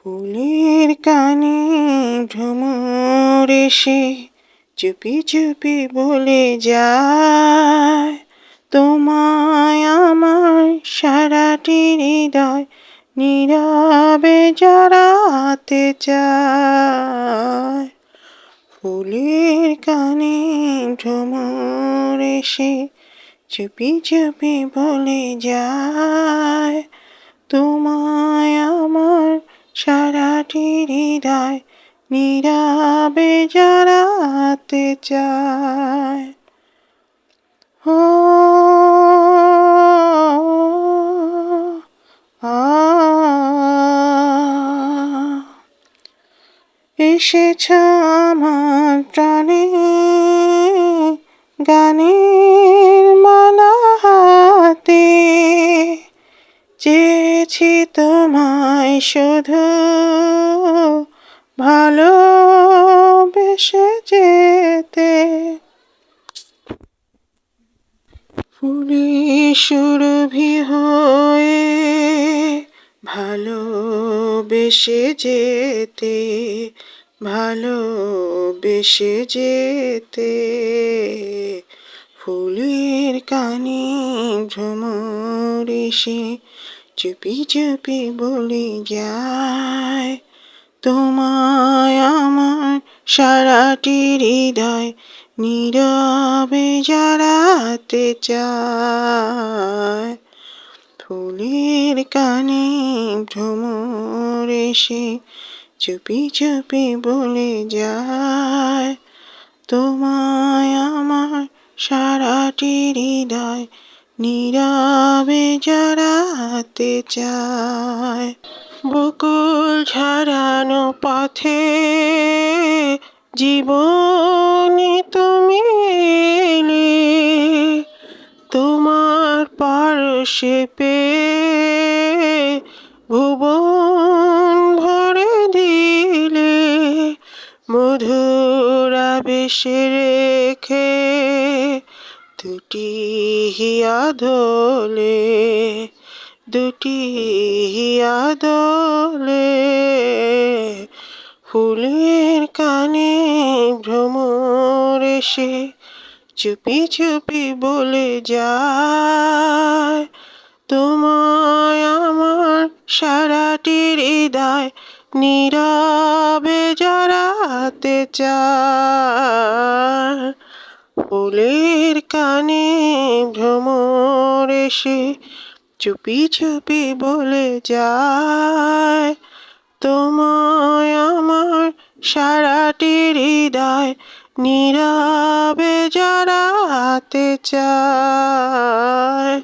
ফুলের কানে ভ্রমর এসে চুপি চুপি বলে যায়, তোমায় আমার সারাটি হৃদয় নীরবে জড়াতে চায়। ফুলের কানে ভ্রমর এসে চুপি চুপি বলে যায়, তোমায় আমার সারাটি হৃদয় নীরবে জড়াতে চায়। ও এসেছ আমার প্রাণে গানের মালা চেয়েছি তোমায় শুধু ভালোবেসে যেতে। ফুলে সুরভি হয়ে ভালোবেসে যেতে ভালোবেসে যেতে। ফুলের কানে এসে চুপি চুপি বলে যায়, তোমায় আমার সারাটি হৃদয় নীরবে জড়াতে চায়। ফুলের কানে ভ্রমর এসে চুপি চুপি বলে যায়, তোমায় আমার সারাটি হৃদয় নীরবে জড়াতে চায় বকুল ঝরানো পথে, জীবনে তুমি তোমার পারশে পে ভুবন ভরে দিলে মধুর আবেশে রেখে দুটি হিয়া দোলে, দুটি হিয়া দোলে, ফুলের কানে ভ্রমর এসে চুপি চুপি বলে যায়, তোমায় আমার সারাটির হৃদয় নীরবে জড়াতে চায়। ফুলের কানে ভ্রমর এসে চুপি চুপি বলে যায়, তোমায় আমার সারাটি হৃদয় নীরবে জড়াতে চায়।